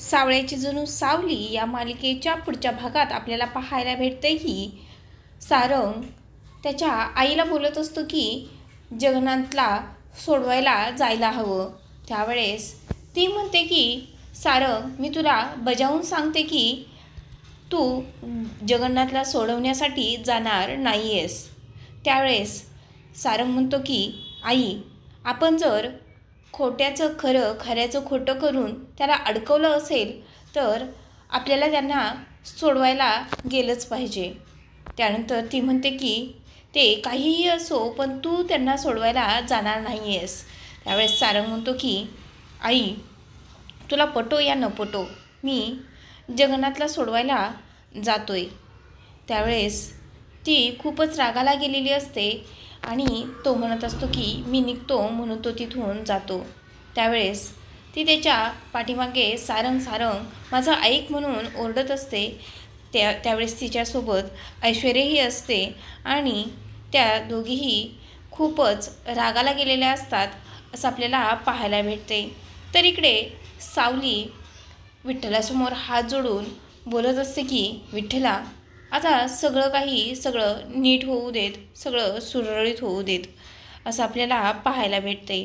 सावळ्याची जणू सावली या मालिकेच्या पुढच्या भागात आपल्याला पाहायला भेटते की सारंग त्याच्या आईला बोलत असतो की जगन्नाथला सोडवायला जायला हवं. त्यावेळेस ती म्हणते की सारंग मी तुला बजावून सांगते की तू जगन्नाथला सोडवण्यासाठी जाणार नाही आहेस त्यावेळेस सारंग म्हणतो की आई आपण जर खोट्याचं खरं खऱ्याचं खोटं करून त्याला अडकवलं असेल तर आपल्याला त्यांना सोडवायला गेलंच पाहिजे. त्यानंतर ती म्हणते की ते काहीही असो पण तू त्यांना सोडवायला जाणार नाही आहेस त्यावेळेस सारंग म्हणतो की आई तुला पटो या न पटो मी जगन्नाथला सोडवायला जातोय. त्यावेळेस ती खूपच रागाला गेलेली असते. आणि तो म्हणत असतो की मी निघतो म्हणून तो तिथून जातो. त्यावेळेस ती त्याच्या पाठीमागे सारंग सारंग माझं ऐक म्हणून ओरडत असते. त्या त्यावेळेस तिच्यासोबत ऐश्वर्यही असते आणि त्या दोघीही खूपच रागाला गेलेल्या असतात असं आपल्याला पाहायला भेटते. तर इकडे सावली विठ्ठलासमोर हात जोडून बोलत असते की विठ्ठला आता सगळं काही सगळं नीट होऊ देत सगळं सुरळीत होऊ देत असं आपल्याला पाहायला भेटते